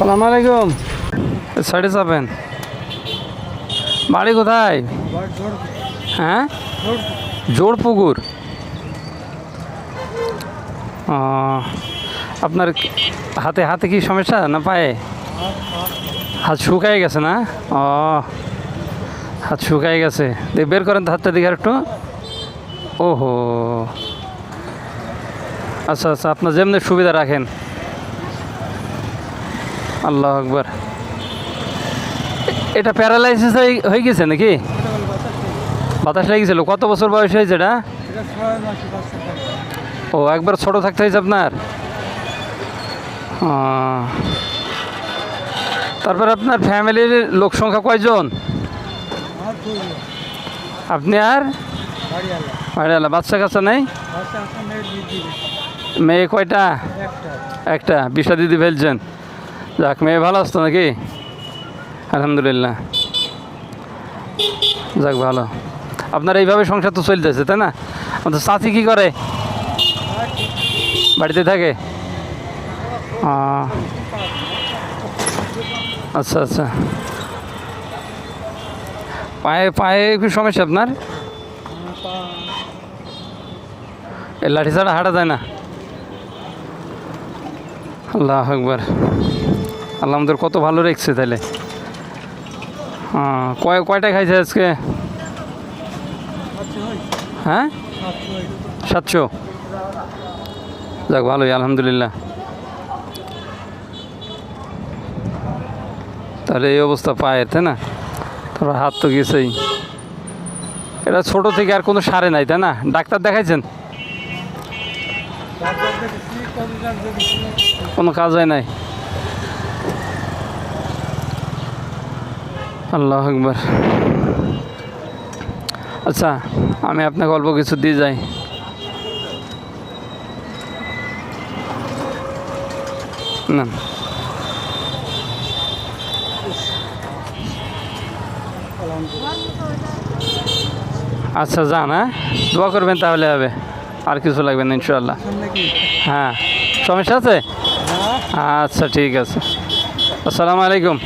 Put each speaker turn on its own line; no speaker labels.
সালাম আলাইকুম। সাইডে যাবেন। বাড়ি কোথায়? হ্যাঁ? জোড়পুকুর ও, আপনার হাতে হাতে কি সমস্যা না পায়ে? হাত শুকাই গেছে না? ও হাত শুকাই গেছে। বের করেন হাতটা দিকে একটু। ওহো। আচ্ছা আচ্ছা আপনার যেমনি সুবিধা রাখেন। আল্লাহ আকবার। এটা প্যারালাইসিস হয়ে গেছে নাকি? বাতাস লেগে গেছিল। কত বছর বয়স হয়েছে এটা? ও একবার ছোট থাকতে হয়েছে আপনার। তারপর আপনার ফ্যামিলির লোক সংখ্যা কয়জন? আপনি আর? বাড়িওয়ালা। বাচ্চা কাচ্চা নেই? মেয়ে কয়টা? একটা। বিষা দিদি ফেলছেন। যাক, মেয়ে ভালো আসতো নাকি? আলহামদুলিল্লাহ। যাক, ভালো। আপনার এইভাবে সংসার তো চলতেছে, তাই না? আমাদের চাচি কী করে? বাড়িতে থাকে? আচ্ছা আচ্ছা। পায়ে পায়ে কি সমস্যা আপনার? লাঠি ছাড়া হাঁটা যায় না। আল্লাহ আকবার। আল্লাহ কত ভালো রেখছে তাহলে। হ্যাঁ কয় কয়টা খাইছে আজকে? হ্যাঁ? সাতশো। যাক, ভালোই, আলহামদুলিল্লাহ। তাহলে এই অবস্থা পায়ের, তাই না? তারপর হাত তো গেছেই। এটা ছোট থেকে আর কোনো সারে নাই, তাই না? ডাক্তার দেখাইছেন? কোনো কাজ হয় নাই? আল্লাহ একবার আচ্ছা আমি আপনাকে অল্প কিছু দিয়ে যাই। না। আচ্ছা যান হ্যাঁ? দোয়া করবেন তাহলে হবে। আর কিছু লাগবে না ইনশাল্লাহ হ্যাঁ। সমস্যা আছে? আচ্ছা ঠিক আছে। আসসালামু আলাইকুম।